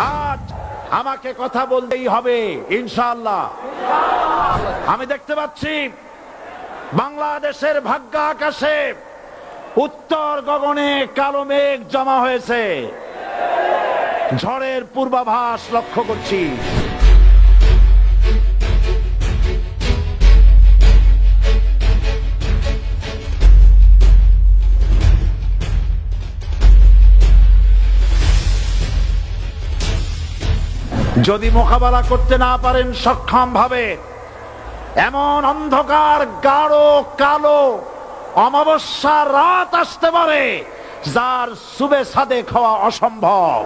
আজ আমাকে কথা বলতেই হবে ইনশাল্লাহ আমি দেখতে পাচ্ছি, বাংলাদেশের ভাগ্য আকাশে উত্তর গগনে কালো মেঘ জমা হয়েছে। ঝড়ের পূর্বাভাস লক্ষ্য করছি। যদি মোকাবেলা করতে না পারেন সক্ষম ভাবে এমন অন্ধকার, গাঢ়, কালো অমাবস্যা রাত আসতে পারে, যার সুবে সাদে খাওয়া অসম্ভব।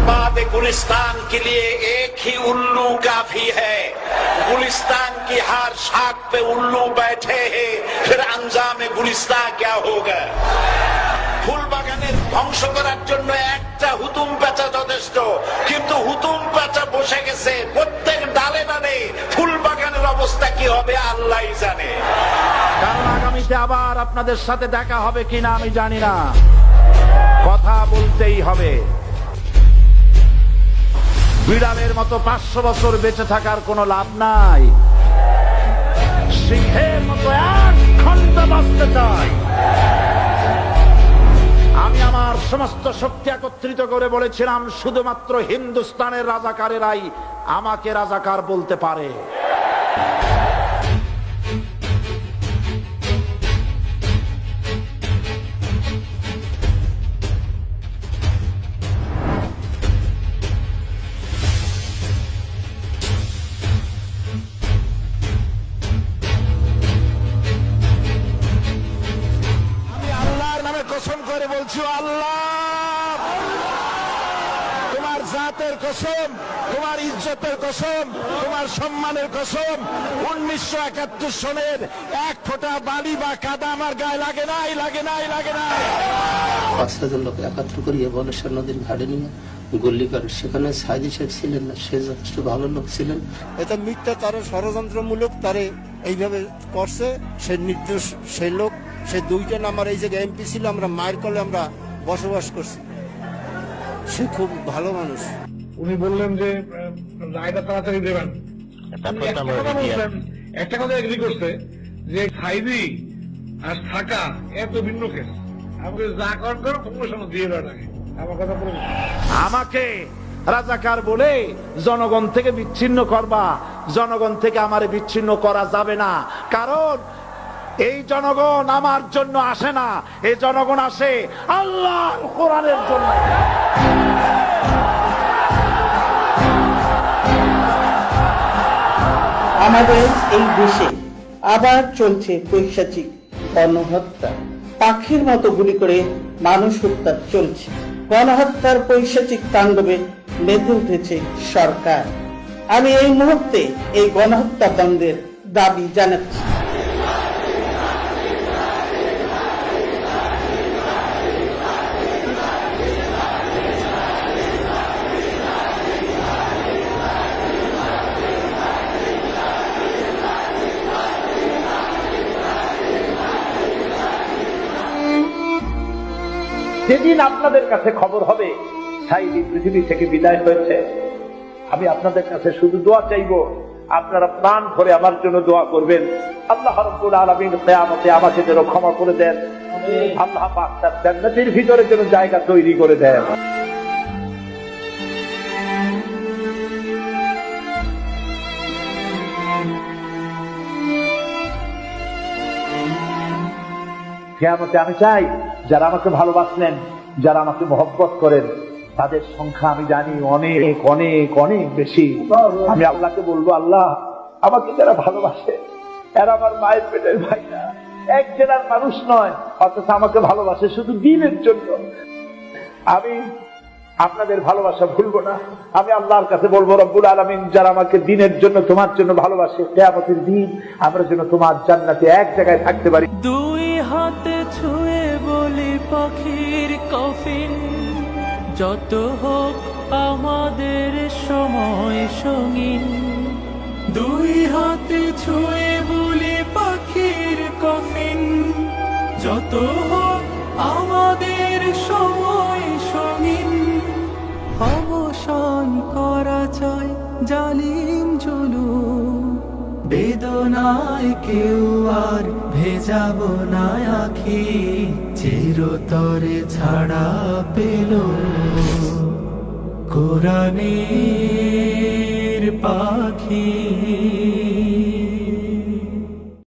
बर्बाद गुलिस्तान के लिए एक ही उल्लू काफी है गुलिस्तान की हर शाख पे उल्लू बैठे हैं फिर अंजाम गुलिस्तान क्या होगा ফুল বাগানের ধ্বংস করার জন্য একটা হুতুম পেঁচা যথেষ্ট কিন্তু হুতুম পেঁচা বসে গেছে প্রত্যেক ডালে ডালে ফুল বাগানের অবস্থা কি হবে আল্লাহ জানে কারণ আগামীতে আবার আপনাদের সাথে দেখা হবে কিনা আমি জানি না কথা বলতেই হবে বিড়ালের মতো পাঁচশো বছর বেঁচে থাকার কোনো লাভ নাই। সিংহের মতো এক ঘণ্টা বাঁচতে চাই। আমি আমার সমস্ত শক্তি একত্রিত করে বলেছিলাম, শুধুমাত্র হিন্দুস্তানের রাজাকারেরাই আমাকে রাজাকার বলতে পারে। জাতের কসম তোমার ইজ্জতের কসম তোমার সম্মানের কসম উনিশশো একাত্তর সনের এক ফোঁটা বালি বা কাদা আমার গায়ে লাগে নাই লাগে নাই লাগে নাই। পাঁচ হাজার লোক একাত্র করিয়ে বলেশ্বর নদীর ঘাটে নিয়ে গুল্লি করে। সেখানে সাইদি শেখ ছিলেন না সে যথেষ্ট ভালো লোক ছিলেন। এটা মিথ্যা তারা ষড়যন্ত্রমূলক তারে এইভাবে করছে। সে নির্দোষ সেই লোক সে দুইজন আমার এই জায়গায় এমপি ছিল আমরা মায়ের কলে আমরা বসবাস করছি। সে খুব ভালো মানুষ। উনি বললেন যে রায়টা তাড়াতাড়ি দেবেন। একটা কথা বলছেন একটা কথা এগ্রি করছে যে সাইদি আর থাকা এত ভিন্ন কেস। আমাকে যা কর করো প্রমোশন দিয়ে দেওয়া লাগে আমার কথা বলে আমাকে রাজাকার বলে জনগণ থেকে বিচ্ছিন্ন করবা। জনগণ থেকে আমারে বিচ্ছিন্ন করা যাবে না। কারণ এই জনগণ আমার জন্য আসে না। এই জনগণ আসে আল্লাহ কোরআনের জন্য। আমাদের এই দেশে আবার চলছে পৈশাচিক গণহত্যা। পাখির মতো গুলি করে মানুষ হত্যা চলছে। গণহত্যার পৈশাচিক তাণ্ডবে মেতে উঠেছে সরকার। আমি এই মুহূর্তে এই গণহত্যা বন্ধের দাবি জানাচ্ছি। যেদিন আপনাদের কাছে খবর হবে, সাইদি পৃথিবী থেকে বিদায় হয়েছে। আমি আপনাদের কাছে শুধু দোয়া চাইব, আপনারা প্রাণ ভরে আমার জন্য দোয়া করবেন। আল্লাহ রব্বুল আলমিন কেয়ামতে আমাকে যেন ক্ষমা করে দেন। আল্লাহ পাক তার জান্নাতের ভিতরে যেন জায়গা তৈরি করে দেন। কেয়ামতে আমি চাই যারা আমাকে ভালোবাসলেন, যারা আমাকে মহব্বত করেন, তাদের সংখ্যা আমি জানি অনেক অনেক অনেক বেশি। আমি আল্লাহকে বলব, আল্লাহ, আমাকে যারা ভালোবাসে, এরা আমার মায়ের পেটের ভাই না এক জেলার মানুষ নয়, অথচ আমাকে ভালোবাসে শুধু দিনের জন্য। আমি আপনাদের ভালোবাসা ভুলবো না। আমি আল্লাহর কাছে বলব, রব্বুল আলমিন, যারা আমাকে দিনের জন্য তোমার জন্য ভালোবাসে, কেয়ামতের দিন আমরা যেন তোমার জান্নাতে এক জায়গায় থাকতে পারি। দুই হাতে ছুঁয়ে বলি, পাখির কফিন, যত হোক আমাদের সময় সঙ্গীন। দুই হাতে ছুঁয়ে বলি, পাখির কফিন, যত হোক আমাদের বেদনায় কেউ আর ভেজাব না আখি চিরতরে ছাড়া পেল। কোরআনের পাখি